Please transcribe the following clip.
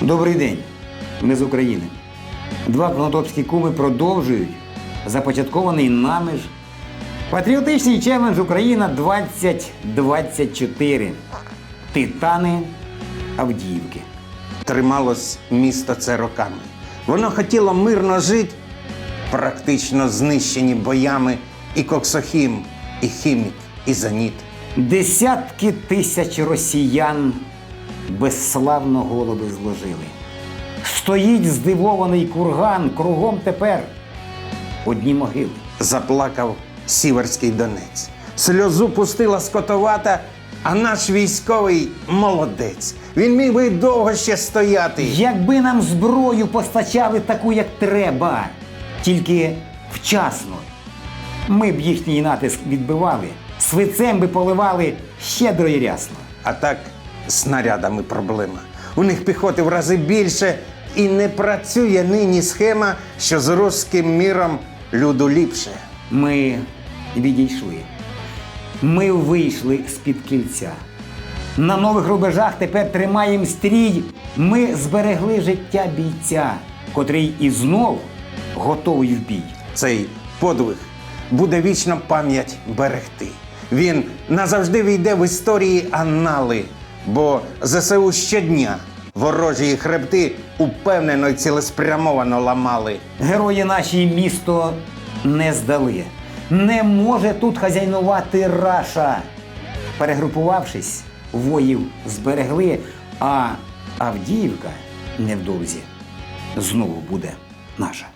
Добрий день. Ми з України. Два конотопські куми продовжують започаткований нами ж патріотичний челендж Україна 2024. Титани Авдіївки. Трималось місто це роками. Воно хотіло мирно жити, практично знищені боями і Коксохім, і Хімік, і Зеніт. Десятки тисяч росіян безславно голови зложили. Стоїть здивований курган, кругом тепер одні могили. Заплакав Сіверський Донець. Сльозу пустила скотовата, а наш військовий молодець. Він міг би довго ще стояти. Якби нам зброю постачали таку, як треба, тільки вчасно, ми б їхній натиск відбивали, свицем би поливали щедро і рясно. А так снарядами проблема. У них піхоти в рази більше, і не працює нині схема, що з руським міром люду ліпше. Ми відійшли. Ми вийшли з-під кільця. На нових рубежах тепер тримаємо стрій. Ми зберегли життя бійця, котрий і знов готовий в бій. Цей подвиг буде вічно пам'ять берегти. Він назавжди війде в історії анали, бо ЗСУ щодня ворожі хребти упевнено й цілеспрямовано ламали. Герої наші місто не здали. Не може тут хазяйнувати раша. Перегрупувавшись, воїв зберегли, а Авдіївка невдовзі знову буде наша.